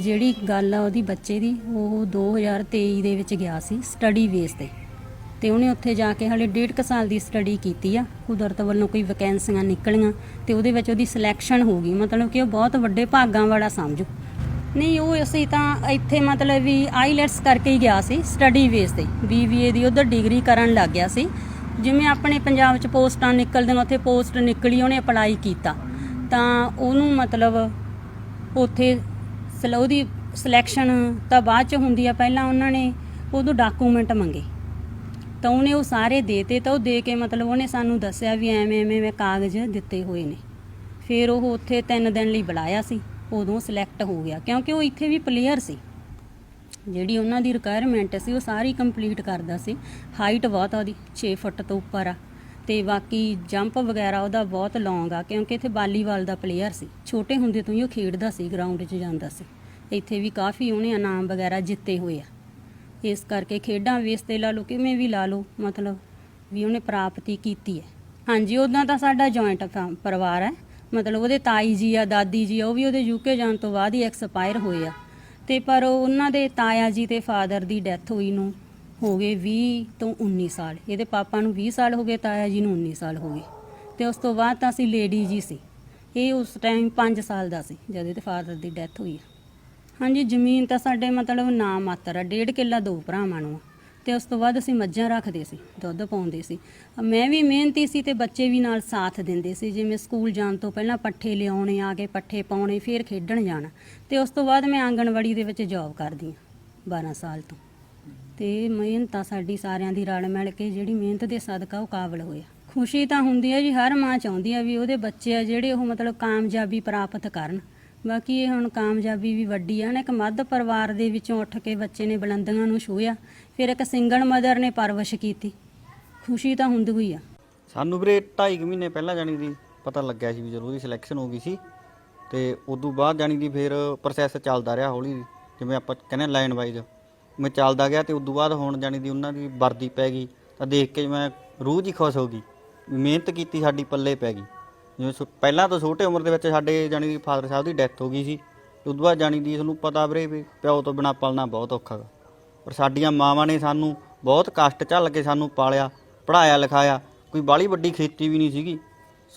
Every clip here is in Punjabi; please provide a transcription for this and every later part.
ਜਿਹੜੀ ਗੱਲ ਆ ਉਹਦੀ ਬੱਚੇ ਦੀ, ਉਹ 2023 ਦੇ ਵਿੱਚ ਗਿਆ ਸੀ ਸਟੱਡੀ ਬੇਸ ਤੇ। ਤੇ ਉਹਨੇ ਉੱਥੇ ਜਾ ਕੇ ਹਲੇ ਡੇਢ ਕੁ ਸਾਲ ਦੀ ਸਟੱਡੀ ਕੀਤੀ ਆ। ਕੁਦਰਤ ਵੱਲੋਂ ਕੋਈ ਵੈਕੈਂਸੀਆਂ ਨਿਕਲੀਆਂ ਤੇ ਉਹਦੇ ਵਿੱਚ ਉਹਦੀ ਸਿਲੈਕਸ਼ਨ ਹੋ ਗਈ। ਮਤਲਬ ਕਿ ਉਹ ਬਹੁਤ ਵੱਡੇ ਭਾਗਾਂ ਵਾਲਾ ਸਮਝੋ। ਨਹੀਂ, ਉਹ ਅਸੀਂ ਤਾਂ ਇੱਥੇ ਮਤਲਬ ਵੀ ਆਈਲੈਟਸ ਕਰਕੇ ਹੀ ਗਿਆ ਸੀ ਸਟੱਡੀ ਬੇਸ ਤੇ। ਬੀਬੀਏ ਦੀ ਉਧਰ ਡਿਗਰੀ ਕਰਨ ਲੱਗ ਗਿਆ ਸੀ। ਜਿਵੇਂ ਆਪਣੇ ਪੰਜਾਬ 'ਚ ਪੋਸਟਾਂ ਨਿਕਲਦੀਆਂ, ਉੱਥੇ ਪੋਸਟ ਨਿਕਲੀ, ਉਹਨੇ ਅਪਲਾਈ ਕੀਤਾ। ਤਾਂ ਉਹਨੂੰ ਮਤਲਬ ਉੱਥੇ ਸਲ ਉਹਦੀ ਸਿਲੈਕਸ਼ਨ ਤਾਂ ਬਾਅਦ ਚ ਹੁੰਦੀ ਆ, ਪਹਿਲਾਂ ਉਹਨਾਂ ਨੇ ਉਦੋਂ ਡਾਕੂਮੈਂਟ ਮੰਗੇ। ਤਾਂ ਉਹਨੇ ਉਹ ਸਾਰੇ ਦੇਤੇ ਤਾਂ ਉਹ ਦੇ ਕੇ ਮਤਲਬ ਉਹਨੇ ਸਾਨੂੰ ਦੱਸਿਆ ਵੀ ਐਵੇਂ ਐਵੇਂ ਮੈਂ ਕਾਗਜ਼ ਦਿੱਤੇ ਹੋਏ ਨੇ। ਫਿਰ ਉਹ ਉੱਥੇ 3 ਦਿਨ ਲਈ ਬੁਲਾਇਆ ਸੀ, ਉਦੋਂ ਸਿਲੈਕਟ ਹੋ ਗਿਆ, ਕਿਉਂਕਿ ਉਹ ਇੱਥੇ ਵੀ ਪਲੇਅਰ ਸੀ। ਜਿਹੜੀ ਉਹਨਾਂ ਦੀ ਰਿਕੁਆਇਰਮੈਂਟ ਸੀ, ਉਹ ਸਾਰੀ ਕੰਪਲੀਟ ਕਰਦਾ ਸੀ। ਹਾਈਟ ਬਹੁਤ ਆ ਉਹਦੀ 6 ਫੁੱਟ ਤੋਂ ਉੱਪਰ ਆ। ਤੇ ਬਾਕੀ ਜੰਪ ਵਗੈਰਾ ਉਹਦਾ ਬਹੁਤ ਲੌਂਗ ਆ, ਕਿਉਂਕਿ ਇੱਥੇ ਵਾਲੀਬਾਲ ਦਾ ਪਲੇਅਰ ਸੀ। ਛੋਟੇ ਹੁੰਦੇ ਤੋਂ ਹੀ ਉਹ ਖੇਡਦਾ ਸੀ ਗਰਾਊਂਡ 'ਚ ਜਾਂਦਾ ਸੀ। ਇੱਥੇ ਵੀ ਕਾਫੀ ਉਹਨੇ ਇਨਾਮ ਵਗੈਰਾ ਜਿੱਤੇ ਹੋਏ ਆ। ਇਸ ਕਰਕੇ ਖੇਡਾਂ ਵੇਸ ਤੇ ਲਾ ਲਓ, ਕਿਵੇਂ ਵੀ ਲਾ ਲਓ, ਮਤਲਬ ਵੀ ਉਹਨੇ ਪ੍ਰਾਪਤੀ ਕੀਤੀ ਹੈ। ਹਾਂਜੀ ਉਦਾਂ ਤਾਂ ਸਾਡਾ ਜੁਆਇੰਟ ਪਰਿਵਾਰ ਹੈ। ਮਤਲਬ ਉਹਦੇ ਤਾਈ ਜੀ ਆ, ਦਾਦੀ ਜੀ ਆ, ਉਹ ਵੀ ਉਹਦੇ ਯੂਕੇ ਜਾਣ ਤੋਂ ਬਾਅਦ ਹੀ ਐਕਸਪਾਇਰ ਹੋਏ ਆ। ਤੇ ਪਰ ਉਹਨਾਂ ਦੇ ਤਾਇਆ ਜੀ ਤੇ ਫਾਦਰ ਦੀ ਡੈਥ ਹੋਈ ਨੂੰ ਹੋ ਗਏ 20 ਤੋਂ 19 ਸਾਲ। ਇਹਦੇ ਪਾਪਾ ਨੂੰ 20 ਸਾਲ ਹੋ ਗਏ, ਤਾਇਆ ਜੀ ਨੂੰ 19 ਸਾਲ ਹੋ ਗਏ। ਤੇ ਉਸ ਤੋਂ ਬਾਅਦ ਤਾਂ ਅਸੀਂ ਲੇਡੀ ਜੀ ਸੀ। ਇਹ ਉਸ ਟਾਈਮ 5 ਸਾਲ ਦਾ ਸੀ, ਜਦ ਇਹਦੇ ਫਾਦਰ ਦੀ ਡੈਥ ਹੋਈ ਆ। ਹਾਂਜੀ, ਜ਼ਮੀਨ ਤਾਂ ਸਾਡੇ ਮਤਲਬ ਨਾ ਮਾਤਰ ਆ, ਡੇਢ ਕਿੱਲਾ ਦੋ ਭਰਾਵਾਂ ਨੂੰ ਆ। ਤੇ ਉਸ ਤੋਂ ਬਾਅਦ ਅਸੀਂ ਮੱਝਾਂ ਰੱਖਦੇ ਸੀ, ਦੁੱਧ ਪਾਉਂਦੇ ਸੀ। ਮੈਂ ਵੀ ਮਿਹਨਤੀ ਸੀ ਤੇ ਬੱਚੇ ਵੀ ਨਾਲ ਸਾਥ ਦਿੰਦੇ ਸੀ, ਜਿਵੇਂ ਸਕੂਲ ਜਾਣ ਤੋਂ ਪਹਿਲਾਂ ਪੱਠੇ ਲਿਆਉਣੇ, ਆ ਕੇ ਪੱਠੇ ਪਾਉਣੇ, ਫਿਰ ਖੇਡਣ ਜਾਣਾ। ਤੇ ਉਸ ਤੋਂ ਬਾਅਦ ਮੈਂ ਆਂਗਣਵਾੜੀ ਦੇ ਵਿੱਚ ਜੌਬ ਕਰਦੀ ਆ 12 ਸਾਲ ਤੋਂ। ਤੇ ਮਿਹਨਤ ਆ ਸਾਡੀ ਸਾਰਿਆਂ ਦੀ ਰਲ ਮਿਲ ਕੇ ਜਿਹੜੀ ਮਿਹਨਤ ਦੇ ਸਦਕਾ ਉਹ ਕਾਬਲ ਹੋਇਆ ਖੁਸ਼ੀ ਤਾਂ ਹੁੰਦੀ ਹੈ ਜੀ, ਹਰ ਮਾਂ ਚਾਹੁੰਦੀ ਆ ਵੀ ਉਹਦੇ ਬੱਚੇ ਆ ਜਿਹੜੇ ਉਹ ਮਤਲਬ ਕਾਮਯਾਬੀ ਪ੍ਰਾਪਤ ਕਰਨ। ਬਾਕੀ ਇਹ ਹੁਣ ਕਾਮਯਾਬੀ ਵੀ ਵੱਡੀ ਆ ਨਾ, ਇੱਕ ਮੱਧ ਪਰਿਵਾਰ ਦੇ ਵਿੱਚੋਂ ਉੱਠ ਕੇ ਬੱਚੇ ਨੇ ਬੁਲੰਦੀਆਂ ਨੂੰ ਛੂਹਿਆ, ਫਿਰ ਇੱਕ ਸਿੰਗਲ ਮਦਰ ਨੇ ਪਰਵਰਿਸ਼ ਕੀਤੀ। ਖੁਸ਼ੀ ਤਾਂ ਹੁੰਦੀ ਹੋਈ ਆ। ਸਾਨੂੰ ਵੀਰੇ 2.5 ਮਹੀਨੇ ਪਹਿਲਾਂ ਜਾਣੀ ਦੀ ਪਤਾ ਲੱਗਿਆ ਸੀ ਵੀ ਜਦੋਂ ਉਹਦੀ ਸਿਲੈਕਸ਼ਨ ਹੋ ਗਈ ਸੀ, ਤੇ ਉਦੋਂ ਬਾਅਦ ਜਾਣੀ ਦੀ ਫਿਰ ਪ੍ਰੋਸੈਸ ਚੱਲਦਾ ਰਿਹਾ ਹੌਲੀ, ਜਿਵੇਂ ਆਪਾਂ ਕਹਿੰਦੇ ਲਾਈਨ ਵਾਈਜ਼ ਮੈਂ ਚੱਲਦਾ ਗਿਆ ਤੇ ਉਦੋਂ ਬਾਅਦ ਹੁਣ ਜਾਣੀ ਦੀ ਉਹਨਾਂ ਦੀ ਵਰਦੀ ਪੈ ਗਈ, ਤਾਂ ਦੇਖ ਕੇ ਮੈਂ ਰੂਹ ਜੀ ਖੁਸ਼ ਹੋ ਗਈ। ਮਿਹਨਤ ਕੀਤੀ ਸਾਡੀ ਪੱਲੇ ਪੈ ਗਈ। ਜਿਵੇਂ ਛੋ- ਪਹਿਲਾਂ ਤੋਂ ਛੋਟੇ ਉਮਰ ਦੇ ਵਿੱਚ ਸਾਡੇ ਜਾਣੀ ਦੀ ਫਾਦਰ ਸਾਹਿਬ ਦੀ ਡੈਥ ਹੋ ਗਈ ਸੀ। ਤੇ ਉਦੋਂ ਬਾਅਦ ਜਾਣੀ ਦੀ ਤੁਹਾਨੂੰ ਪਤਾ ਵੀਰੇ ਵੀ ਪਿਓ ਤੋਂ ਬਿਨਾ ਪਲਣਾ ਬਹੁਤ ਔਖਾ ਗਾ। ਪਰ ਸਾਡੀਆਂ ਮਾਵਾਂ ਨੇ ਸਾਨੂੰ ਬਹੁਤ ਕਸ਼ਟ ਝੱਲ ਕੇ ਸਾਨੂੰ ਪਾਲਿਆ ਪੜਾਇਆ ਲਿਖਾਇਆ। ਕੋਈ ਬਾਲੀ ਵੱਡੀ ਖੇਤੀ ਵੀ ਨਹੀਂ ਸੀਗੀ।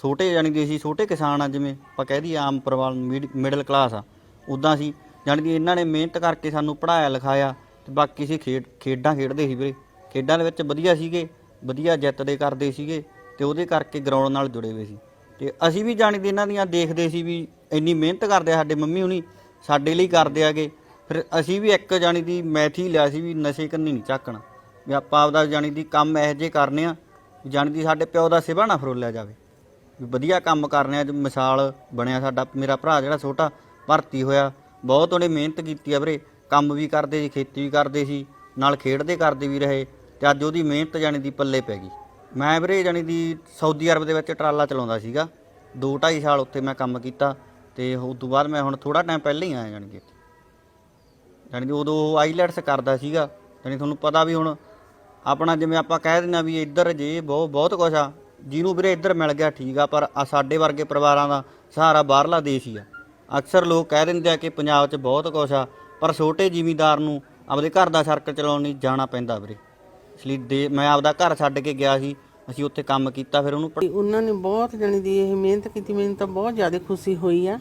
ਛੋਟੇ ਜਾਣੀ ਦੀ ਅਸੀਂ ਛੋਟੇ ਕਿਸਾਨ ਆ, ਜਿਵੇਂ ਆਪਾਂ ਕਹਿ ਦਈਏ ਆਮ ਪਰਿਵਾਰ ਮਿਡਲ ਕਲਾਸ ਆ। ਉਦਾਂ ਸੀ ਜਾਣੀ ਦੀ ਇਹਨਾਂ ਨੇ ਮਿਹਨਤ ਕਰਕੇ ਸਾਨੂੰ ਪੜਾਇਆ ਲਿਖਾਇਆ। ਤੇ ਬਾਕੀ ਅਸੀਂ ਖੇਡ ਖੇਡਾਂ ਖੇਡਦੇ ਸੀ ਵੀਰੇ। ਖੇਡਾਂ ਦੇ ਵਿੱਚ ਵਧੀਆ ਸੀਗੇ, ਵਧੀਆ ਜਿੱਤਦੇ ਕਰਦੇ ਸੀਗੇ ਤੇ ਉਹਦੇ ਕਰਕੇ ਗਰਾਊਂਡ ਨਾਲ ਜੁੜੇ ਹੋਏ ਸੀ। ਤੇ ਅਸੀਂ ਵੀ ਜਾਣੀ ਦੀ ਇਹਨਾਂ ਦੀਆਂ ਦੇਖਦੇ ਸੀ ਵੀ ਇੰਨੀ ਮਿਹਨਤ ਕਰਦੇ ਆ ਸਾਡੇ ਮੰਮੀ ਹੁਣੀ, ਸਾਡੇ ਲਈ ਕਰਦੇ ਆਗੇ। ਫਿਰ ਅਸੀਂ ਵੀ ਇੱਕ ਜਾਣੀ ਦੀ ਮੈਥ ਹੀ ਲਿਆ ਸੀ ਵੀ ਨਸ਼ੇ ਕੰਨੀ ਨਹੀਂ ਝਾਕਣਾ ਵੀ ਆਪਾਂ ਆਪਦਾ ਜਾਣੀ ਦੀ ਕੰਮ ਇਹੋ ਜਿਹੇ ਕਰਨੇ ਆ, ਵੀ ਜਾਣੀ ਦੀ ਸਾਡੇ ਪਿਓ ਦਾ ਸਿਵਾ ਨਾ ਫਰੋਲਿਆ ਜਾਵੇ। ਵੀ ਵਧੀਆ ਕੰਮ ਕਰਨੇ ਆ ਅੱਜ ਮਿਸਾਲ ਬਣਿਆ ਸਾਡਾ, ਮੇਰਾ ਭਰਾ ਜਿਹੜਾ ਛੋਟਾ, ਭਰਤੀ ਹੋਇਆ, ਬਹੁਤ ਉਹਨੇ ਮਿਹਨਤ ਕੀਤੀ ਆ ਵੀਰੇ। ਕੰਮ ਵੀ ਕਰਦੇ ਸੀ, ਖੇਤੀ ਵੀ ਕਰਦੇ ਸੀ, ਨਾਲ ਖੇਡਦੇ ਕਰਦੇ ਵੀ ਰਹੇ ਤੇ ਅੱਜ ਉਹਦੀ ਮਿਹਨਤ ਜਾਣੀ ਦੀ ਪੱਲੇ ਪੈ ਗਈ। ਮੈਂ ਵੀਰੇ ਜਾਣੀ ਦੀ ਸਾਊਦੀ ਅਰਬ ਦੇ ਵਿੱਚ ਟਰਾਲਾ ਚਲਾਉਂਦਾ ਸੀਗਾ। 2.5 ਸਾਲ ਉੱਥੇ ਮੈਂ ਕੰਮ ਕੀਤਾ ਤੇ ਉਸ ਤੋਂ ਬਾਅਦ ਮੈਂ ਹੁਣ ਥੋੜਾ ਟਾਈਮ ਪਹਿਲਾਂ ਹੀ ਆਇਆ ਜਾਣੀ ਕਿ ਜਾਣੀ ਕਿ ਉਦੋਂ ਆਈਲੈਟਸ ਕਰਦਾ ਸੀਗਾ। ਜਾਣੀ ਤੁਹਾਨੂੰ ਪਤਾ ਵੀ ਹੁਣ ਆਪਣਾ ਜਿਵੇਂ ਆਪਾਂ ਕਹਿ ਦਿੰਦੇ ਆ ਵੀ ਇੱਧਰ ਜੇ ਬਹੁਤ ਬਹੁਤ ਕੁਛ ਆ, ਜਿਹਨੂੰ ਵੀਰੇ ਇੱਧਰ ਮਿਲ ਗਿਆ ਠੀਕ ਆ, ਪਰ ਆ ਸਾਡੇ ਵਰਗੇ ਪਰਿਵਾਰਾਂ ਦਾ ਸਹਾਰਾ ਬਾਹਰਲਾ ਦੇਸ਼ ਹੀ ਆ। ਅਕਸਰ ਲੋਕ ਕਹਿ ਦਿੰਦੇ ਆ ਕਿ ਪੰਜਾਬ 'ਚ ਬਹੁਤ ਕੁਛ ਆ ਪਰ ਛੋਟੇ ਜ਼ਿਮੀਂਦਾਰ ਨੂੰ ਆਪਦੇ ਘਰ ਦਾ ਸਰਕਲ ਚਲਾਉਣ ਲਈ ਜਾਣਾ ਪੈਂਦਾ ਵੀਰੇ। ਇਸ ਲਈ ਦੇ ਮੈਂ ਆਪਦਾ ਘਰ ਛੱਡ ਕੇ ਗਿਆ ਸੀ, ਅਸੀਂ ਉੱਥੇ ਕੰਮ ਕੀਤਾ, ਫਿਰ ਉਹਨੂੰ ਤੇ ਉਹਨਾਂ ਨੇ ਬਹੁਤ ਜਾਣੀ ਦੀ ਇਹ ਮਿਹਨਤ ਕੀਤੀ, ਮੈਨੂੰ ਤਾਂ ਬਹੁਤ ਜ਼ਿਆਦਾ ਖੁਸ਼ੀ ਹੋਈ ਆ।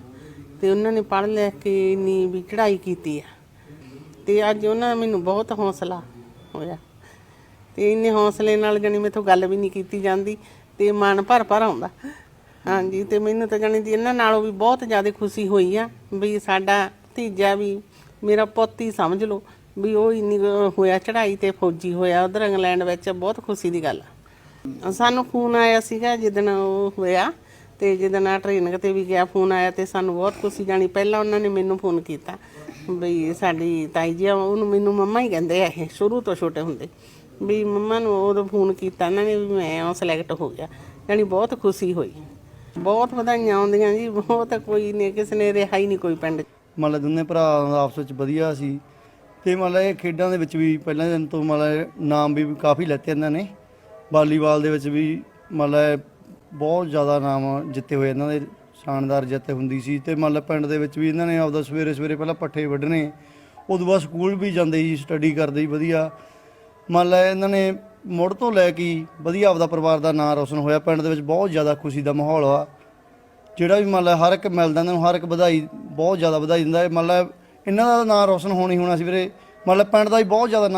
ਤੇ ਉਹਨਾਂ ਨੇ ਪੜ੍ਹ ਲੈ ਕੇ ਇੰਨੀ ਵੀ ਚੜ੍ਹਾਈ ਕੀਤੀ ਆ। ਤੇ ਅੱਜ ਉਹਨਾਂ ਦਾ ਮੈਨੂੰ ਬਹੁਤ ਹੌਸਲਾ ਹੋਇਆ। ਤੇ ਇੰਨੇ ਹੌਸਲੇ ਨਾਲ ਜਣੀ ਮੇਥੋਂ ਗੱਲ ਵੀ ਨਹੀਂ ਕੀਤੀ ਜਾਂਦੀ, ਤੇ ਮਨ ਭਰ ਭਰ ਆਉਂਦਾ। ਹਾਂਜੀ, ਤੇ ਮੈਨੂੰ ਤਾਂ ਜਾਣੀ ਦੀ ਇਹਨਾਂ ਨਾਲੋਂ ਵੀ ਬਹੁਤ ਜ਼ਿਆਦਾ ਖੁਸ਼ੀ ਹੋਈ ਆ, ਵੀ ਸਾਡਾ ਭਤੀਜਾ ਵੀ ਮੇਰਾ ਪੁੱਤ ਹੀ ਸਮਝ ਲਓ ਵੀ ਉਹ ਇੰਨੀ ਹੋਇਆ ਚੜ੍ਹਾਈ ਤੇ ਫੌਜੀ ਹੋਇਆ ਉਧਰ ਇੰਗਲੈਂਡ ਵਿੱਚ ਬਹੁਤ ਖੁਸ਼ੀ ਦੀ ਗੱਲ ਆ। ਸਾਨੂੰ ਫੋਨ ਆਇਆ ਸੀਗਾ ਜਿੱਦਣ ਉਹ ਹੋਇਆ ਤੇ ਜਿੱਦਣ ਆ ਟ੍ਰੇਨਿੰਗ ਤੇ ਵੀ ਗਿਆ ਫੋਨ ਆਇਆ ਤੇ ਸਾਨੂੰ ਬਹੁਤ ਖੁਸ਼ੀ ਜਾਣੀ। ਪਹਿਲਾਂ ਉਹਨਾਂ ਨੇ ਮੈਨੂੰ ਫੋਨ ਕੀਤਾ ਬਈ ਸਾਡੀ ਤਾਈ ਜੀ ਆ, ਉਹਨੂੰ ਮੈਨੂੰ ਮੰਮਾ ਹੀ ਕਹਿੰਦੇ ਆ ਇਹ ਸ਼ੁਰੂ ਤੋਂ ਛੋਟੇ ਹੁੰਦੇ। ਵੀ ਮੰਮਾ ਨੂੰ ਉਦੋਂ ਫੋਨ ਕੀਤਾ ਉਹਨਾਂ ਨੇ ਵੀ ਮੈਂ ਉਹ ਸਿਲੈਕਟ ਹੋ ਗਿਆ। ਜਾਣੀ ਬਹੁਤ ਖੁਸ਼ੀ ਹੋਈ। ਬਹੁਤ ਵਧਾਈਆਂ ਆਉਂਦੀਆਂ ਜੀ ਬਹੁਤ ਕੋਈ ਨੇ ਕਿਸੇ ਨੇ ਰਿਹਾ ਹੀ ਨਹੀਂ ਕੋਈ ਪਿੰਡ 'ਚ। ਮੰਨ ਲਾ ਦੋਨੇ ਭਰਾ ਆਪਸ ਵਿੱਚ ਵਧੀਆ ਸੀ ਤੇ ਮੰਨ ਲਾ ਇਹ ਖੇਡਾਂ ਦੇ ਵਿੱਚ ਵੀ ਪਹਿਲਾਂ ਦਿਨ ਤੋਂ ਮਤਲਬ ਲਾ ਨਾਮ ਵੀ ਕਾਫੀ ਲੈਤੇ ਇਹਨਾਂ ਨੇ ਵਾਲੀਬਾਲ ਦੇ ਵਿੱਚ ਵੀ ਮੰਨ ਲਾ ਬਹੁਤ ਜ਼ਿਆਦਾ ਨਾਮ ਜਿੱਤੇ ਹੋਏ ਇਹਨਾਂ ਦੇ, ਸ਼ਾਨਦਾਰ ਜਿੱਤ ਹੁੰਦੀ ਸੀ ਤੇ ਮੰਨ ਲਾ ਪਿੰਡ ਦੇ ਵਿੱਚ ਵੀ ਇਹਨਾਂ ਨੇ ਆਪਦਾ ਸਵੇਰੇ ਸਵੇਰੇ ਪਹਿਲਾਂ ਪੱਠੇ ਵੱਢਣੇ, ਉਦੋਂ ਬਾਅਦ ਸਕੂਲ ਵੀ ਜਾਂਦੇ ਸੀ ਸਟੱਡੀ ਕਰਦੇ ਸੀ, ਵਧੀਆ ਮੰਨ ਲੈ ਇਹਨਾਂ ਨੇ ਮੁੜ ਤੋਂ ਲੈ ਕੇ ਵਧੀਆ ਆਪਦਾ ਪਰਿਵਾਰ ਦਾ ਨਾਂ ਰੌਸ਼ਨ ਹੋਇਆ, ਪਿੰਡ ਦੇ ਵਿੱਚ ਬਹੁਤ ਜ਼ਿਆਦਾ ਖੁਸ਼ੀ ਦਾ ਮਾਹੌਲ ਆ ਜਿਹੜਾ ਵੀ ਮੰਨ ਲਾ ਹਰ ਇੱਕ ਮਿਲਦਾ ਇਹਨਾਂ ਨੂੰ, ਹਰ ਇੱਕ ਵਧਾਈ ਬਹੁਤ ਜ਼ਿਆਦਾ ਵਧਾਈ ਦਿੰਦਾ ਹੈ। ਮੰਨ ਲਾ ਇਹਨਾਂ ਦਾ ਨਾਂ ਰੋਸ਼ਨ ਹੋਣੀ ਹੋਣਾ ਸੀ ਵੀਰੇ। ਮੰਨ ਲਾ ਪਿੰਡ ਦਾ ਵੀ ਬਹੁਤ ਜ਼ਿਆਦਾ ਨਾਂ